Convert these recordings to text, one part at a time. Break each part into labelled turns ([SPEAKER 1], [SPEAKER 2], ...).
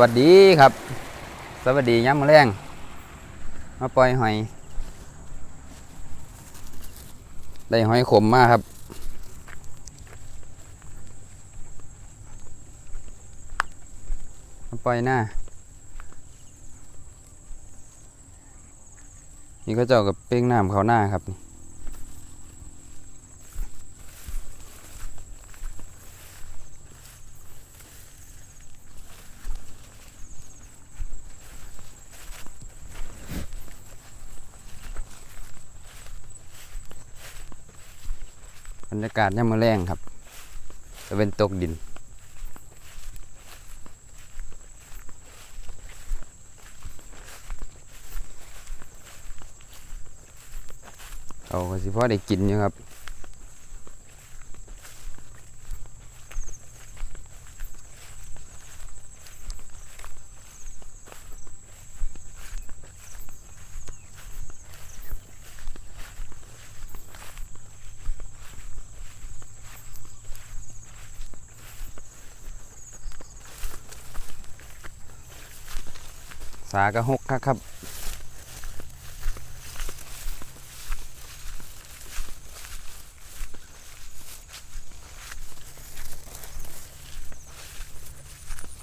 [SPEAKER 1] วัสดีครับ สวัสดีย้ำมอแรงมาปล่อยหอยได้หอยขมมากครับ มาปล่อยหน้า นี่ก็เจ้ากับเป้งน้ำเขาหน้าครับนี่ บรรยากาศย่ำมือแรงครับจะเป็นตกดิน เอาสิพ่อได้กินอยู่ครับ สากระหกครับครับ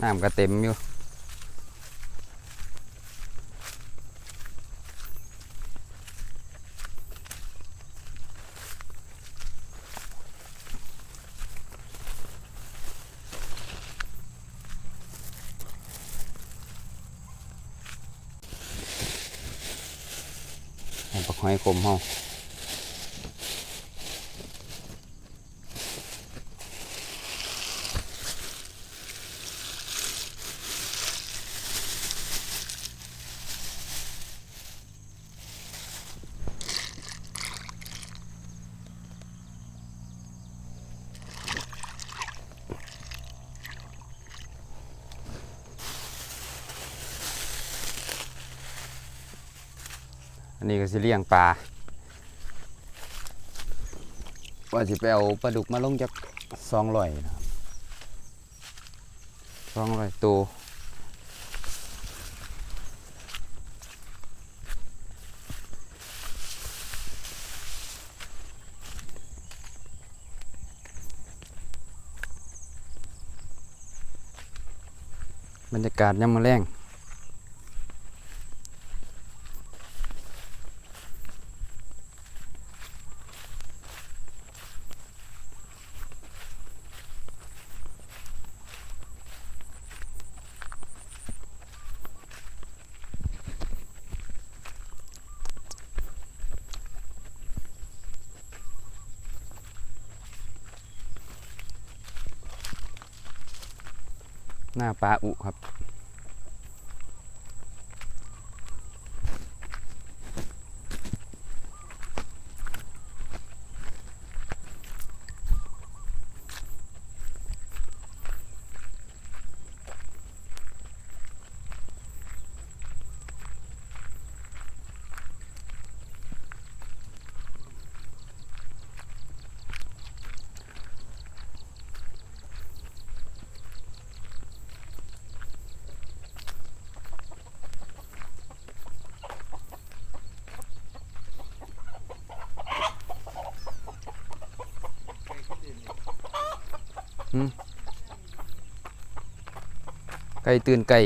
[SPEAKER 1] น้ำก็เต็มอยู่ บักหอยคมเฮา นี้ก็สิเลี้ยงปลาว่าสิไปเอาปลาดุกมาลงจากสองร้อยนะครับสองร้อยตัวบรรยากาศยังมาแรง หน้าปลาอุครับ ไก่ตื่นไก่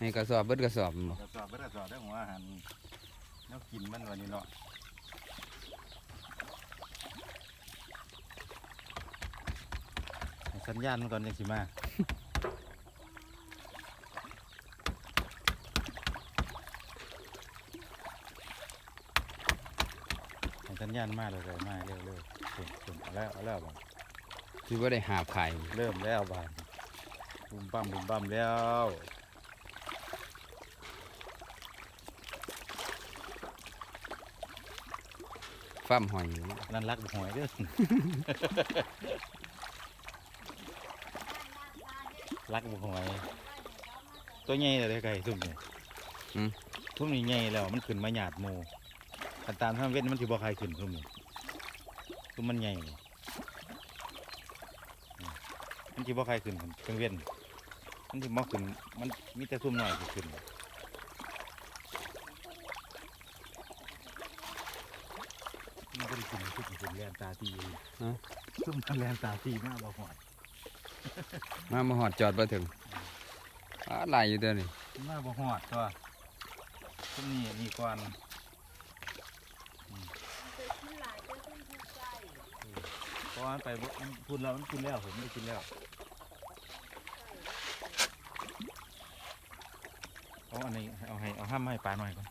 [SPEAKER 1] นี่กระสอบเบิดกระสอบ
[SPEAKER 2] กระสอบไม่กระสอบได้หัวอาหารแนวกินมันวันนี้เนาะสัญญาณมันก่อนยังสิมาให้สั ญญาณมาเลยเลยมาเร็วเร็วสุ่มสุ่มเอาแล้วเอาแล้วบ่
[SPEAKER 1] คือว่าได้หาบไข่
[SPEAKER 2] เริ่มแล้วบ่านบุ้มปั้มบุ้มปั้มแล้ว
[SPEAKER 1] ฟ้ามหอยอยู่
[SPEAKER 2] นั่นรักบุหอยเด้อรักบุหอย ตัวใหญ่เลยไก่สุ่มเนี่ย
[SPEAKER 1] อืม
[SPEAKER 2] ทุ่มนี้ใหญ่แล้วมันขึ้นมาหยาดหมู กันตามทางเว้นมันสิบ่ใครขึ้นทุ่มนี้ทุ่มมันใหญ่เลยอืมมันสิบ่ใครขึ้นทางเว้นมันสิบ่ขึ้นมันมีแต่ทุ่มน้อยสิขึ้นมันก็ได้กินทุกคนแลนตาตีอยู่
[SPEAKER 1] ฮะ
[SPEAKER 2] ทุ่มมันแลนตาตีมากบ่หอด
[SPEAKER 1] มามาหอดจอดบ่ถึงอ่าหลายอยู่เด้อนี่
[SPEAKER 2] มาบ่หอดตัวทุ่มนี้นี่ก่อน เพ ราะว่ามันไปบ่มันพูดแล้วมันกินแล้วผมไม่ได้กินแล้วเอาอันนี้เอาให้เอาห้ามให้ปลาหน่อยก่อน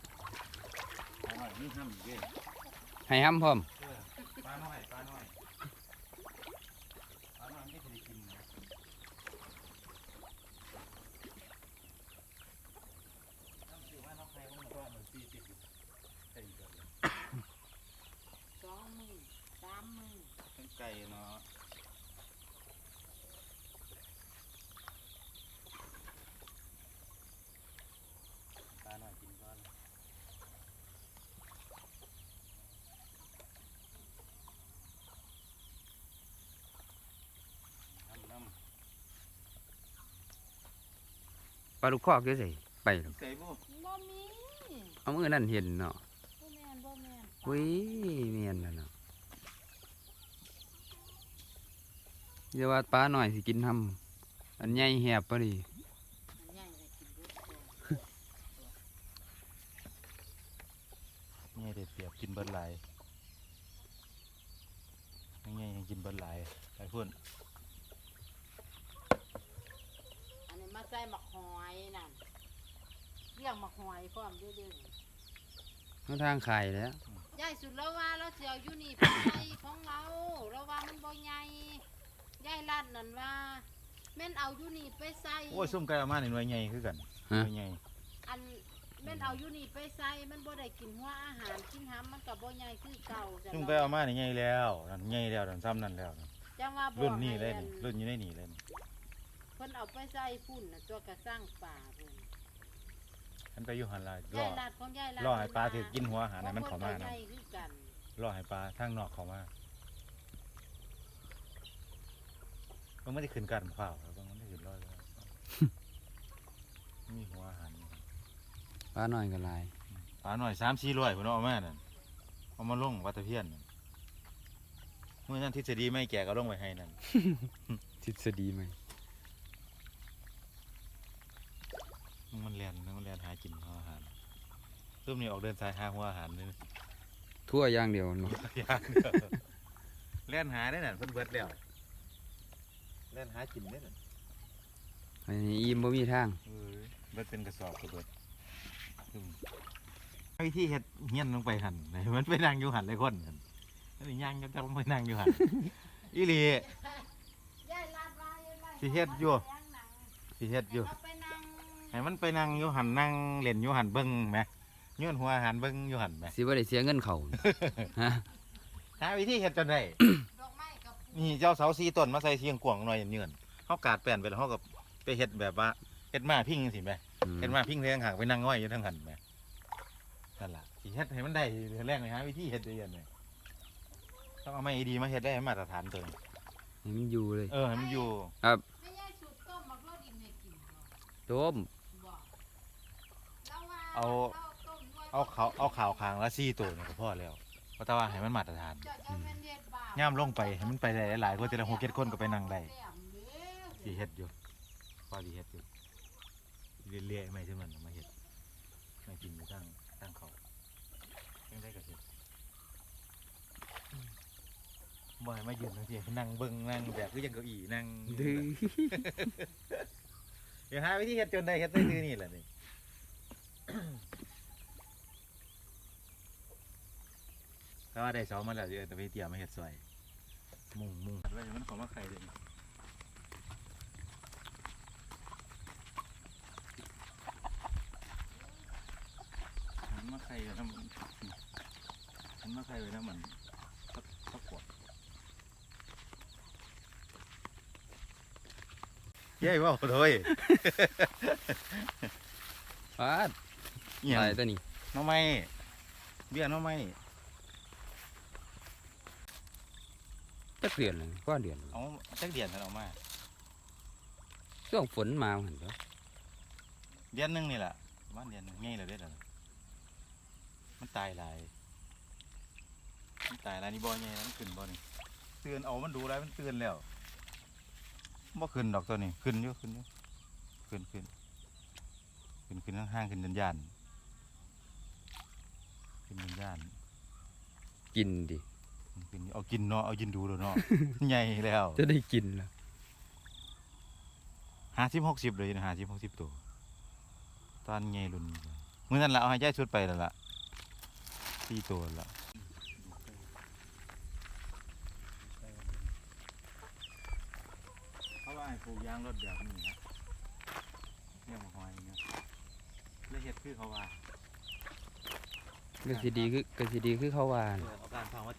[SPEAKER 2] ปลาหน่อยนี่ห้ามเด้
[SPEAKER 1] ให้ห้ำพร้อม
[SPEAKER 2] เออปลาหน่อยปลาหน่อยปลาหน่อยไม่เคยได้กินนะน้ำสิว่าน้องไผ่มันก็มันสี่สิบอยู่ใช่เกินเลย
[SPEAKER 3] สองหมื่นสามหมื่น
[SPEAKER 2] เป็น ไก่เนาะปลาหน่อยกินก่อนน้ำน้
[SPEAKER 1] ปลาลูกคอกอยู่ไสไปแล้วำ
[SPEAKER 2] ไก่บ่
[SPEAKER 3] บ่มี
[SPEAKER 1] เอามือนั่นเห็นเนาะ
[SPEAKER 3] บ่แม่นบ่แม่น
[SPEAKER 1] อุ้ยเมียนแล้วเนาะ อย่าว่าปลาหน่อยสิกินทำอันใหญ่แหบพอดี
[SPEAKER 3] มันใหญ่เลยกินเบิดก่อน
[SPEAKER 2] นี่เด็ดเปรียบกินเบิดหลายยังไงยังกินเบิดหลายไปพุ่น
[SPEAKER 3] อันนี้มาใส่หมักหอยนั่นเรียกหมักหอยพร้อมเด้อเด้อ
[SPEAKER 1] เอาทางขายแล้ว
[SPEAKER 3] ใหญ่สุดแล้วว่าเราสิเอาอยู่นี่ไปใส่ของเราเราว่ามันบ่ใหญ่ ใหญ่ลัดนั่นว่าแม่นเอาอยู่นี่ไปใส่
[SPEAKER 2] โอ้ยส้มไก่เอามาในหน่วยใหญ่คือกันห
[SPEAKER 1] ฮะ
[SPEAKER 2] น่วยใหญ่
[SPEAKER 3] อันแม่นเอาอยู่นี่ไปใส่มันบ่ได้กินหัวอาหารกินหำมันก็บ่ใหญ่คือเก่าจ้ะ
[SPEAKER 2] ส้มไก่เอามาในใหญ่แล้วนั่นใหญ่แล้วนั่นซ้ำนั่นแล้วนั่น
[SPEAKER 3] จังว่าบอก
[SPEAKER 2] รุ่นนี้เลย
[SPEAKER 3] ให้
[SPEAKER 2] นี่
[SPEAKER 3] อั
[SPEAKER 2] รุ่นอยู่ในนี่เลยนี่
[SPEAKER 3] เพิ่นเอาไปใส่พุ่นน่ะตัวกระสร้างป่าเพิ่น
[SPEAKER 2] ฉันไปอยู่หันลายร
[SPEAKER 3] ยา
[SPEAKER 2] อย
[SPEAKER 3] ลาดของยายลาด
[SPEAKER 2] รอให้ปลาถือกินหัวอาหารให้มันเข้ามา
[SPEAKER 3] นะ
[SPEAKER 2] นะ
[SPEAKER 3] คือกัน
[SPEAKER 2] รอให้ปลาทางนอกเข้ามา มันไม่ได้ขึ้นกันเปล่าแล้วมันไม่ได้ขึ้นรอดแล้วมีหัวอาหารอยู่
[SPEAKER 1] ปลาหน่อยก็หลาย
[SPEAKER 2] ปลาหน่อยสามสี่ร้อยผมเอามานั่นเอามาลงวัดตะเพียนนั่นเมื่อนั้นทฤษฎีไม่แก่ก็ลงไว้ให้นั่น
[SPEAKER 1] ทฤษฎีไหม
[SPEAKER 2] มันเรียนมันเรียนหากินหัวอาหารตุ้มนี่ออกเดินสายหาหัวอาหารนี่
[SPEAKER 1] ทั่วอย่างเดียวเนาะ
[SPEAKER 2] อย่างเดียวเล่นหาได้นั่นเพิ่นเบิดแล้วเล่นหากินได้นั่น
[SPEAKER 1] อันนี้อิ่มบ่มีทาง
[SPEAKER 2] เออเบิดเป็นกระสอบก็เบิดตุ้มวิธีเฮ็ดเฮียนลงไปหันให้มันไปนั่งอยู่หันเลยคนหันแล้วนี่ย่างจังๆไปนั่งอยู่หัน อีหลี
[SPEAKER 3] ยายลาดว่ายายลา
[SPEAKER 2] สิเฮ็ดอยู่ สิเฮ็ดอยู่
[SPEAKER 3] เราไปนั่ง
[SPEAKER 2] ให้มันไปนั่งอยู่หันนั่งเล่นอยู่หันเบิ่งแหมย้อนหัวหันเบิ่งอยู่หันแหม
[SPEAKER 1] สิบ่ได้เสียเงินเขา ฮะ
[SPEAKER 2] หาวิธีเฮ็ดจนได้
[SPEAKER 3] ดอกไม้กับ
[SPEAKER 2] นี่เจ้าเสาสีต้นมาใส่เสียงกวางหน่อยเนื่อนเฮากาดแป้นไปแล้วเฮาก็ไปเฮ็ดแบบว่าเฮ็ดมาพิงจังซี่แหม
[SPEAKER 1] อืม
[SPEAKER 2] เฮ็ดมาพิงเทางห่างไปนั่งง่อยอยู่ทางหันแหมนั่นล่ะสิเฮ็ดให้มันได้เรื่องแรกเลยหาวิธีเฮ็ดได้ยังไงต้องเอาไม้ดีมาเฮ็ดได้ให้มาตรฐานตัวนี้
[SPEAKER 1] ให้มันอยู่เลย
[SPEAKER 2] เออให้มันอยู่
[SPEAKER 3] ไม่ยายสูตรต้มมะพร้าวดินให้กินบ่
[SPEAKER 1] ต้ม
[SPEAKER 3] บ่เราว่า
[SPEAKER 2] เอา
[SPEAKER 3] รต้มด้วย
[SPEAKER 2] เอาเขาเอาข่าวคางละ4ตัวนี่ก็พอแล้วเพราะแต่ว่าให้มันมาตรฐาน
[SPEAKER 3] เจ้าจะเป็นเฮ็ดบาป
[SPEAKER 2] ย่ามลงไปให้มันไปได้หลายๆคนแต่ละหกเจ็ดคนก็ไปนั่งได้
[SPEAKER 3] แหลมเด้อ
[SPEAKER 2] สิเฮ็ดอยู่พอสิเฮ็ดอยู่เรื่อยๆไม่ใช่มันมาเฮ็ดไม่กินอยู่ตั้งตั้งเขายังได้ก็เฮ็ดบ่ให้มายืนจังซี่นั่งเบิ่งนั่งแบบคือยังเก้าอี้นั่ง
[SPEAKER 1] ดื้อ
[SPEAKER 2] เดี๋ยวหาวิธีเฮ็ดจนได้เฮ็ดได้คือนี่แหละนี่ถ้าว่าได้สองมาแล้วเดี๋ยวจะไปเตรียมมาเฮ็ดซอย มุงมุงไว้มันของมาไข่เลยนี่มันมาไข่ไว้น้ำมันมาไข่ไว้น้ำมันสักสักขวดเย้ว่าโถ่ย
[SPEAKER 1] ปาด
[SPEAKER 2] เอียง
[SPEAKER 1] ตายตัวนี้
[SPEAKER 2] หน้อไม้เบี้ยหน้อไม้
[SPEAKER 1] จักเดือนเลยก็เดือนเลย
[SPEAKER 2] เอาจักเดือนท่านเอามา
[SPEAKER 1] ช่วงฝนมาหันเด้อ
[SPEAKER 2] เดือนหนึงนี่แหละประมาณเดือนหนึงง่ายเลยเด้อเดี๋ยวนี้มันตายหลายมันตายหลายนี่บ่ใหญ่มันขึ้นบ่นี่เตือนเอามันดูแล้วมันเตือนแล้วบ่ขึ้นดอกตัวนี้ขึ้นอยู่ขึ้นอยู่ขึ้นขึ้นขึ้นขึ้นห้างๆขึ้นยันยันๆขึ้นยันยัน
[SPEAKER 1] กินดิ
[SPEAKER 2] ๆขึ้นเอากินเนาะเอากินดูแล้วเนาะ ใหญ่แล้ว
[SPEAKER 1] จะได้กินแล้ว
[SPEAKER 2] ห้าสิบหกสิบเลยนะห้าสิบหกสิบตัวตอนใหญ่รุ่นเมื่อนั้นละเอาให้ย่ายชุดไปแล้วล่ะสี่ตัวแล้วเขาว่าให้ปลูกยางรถแบบนี้นะเนี่ยมาหอยเนี่ยแล้วเห็ดคือเขาว่า
[SPEAKER 1] ก็สิดีคือก็สิดีคือเขาว่า
[SPEAKER 2] เอ
[SPEAKER 1] น่ะ
[SPEAKER 2] อเอา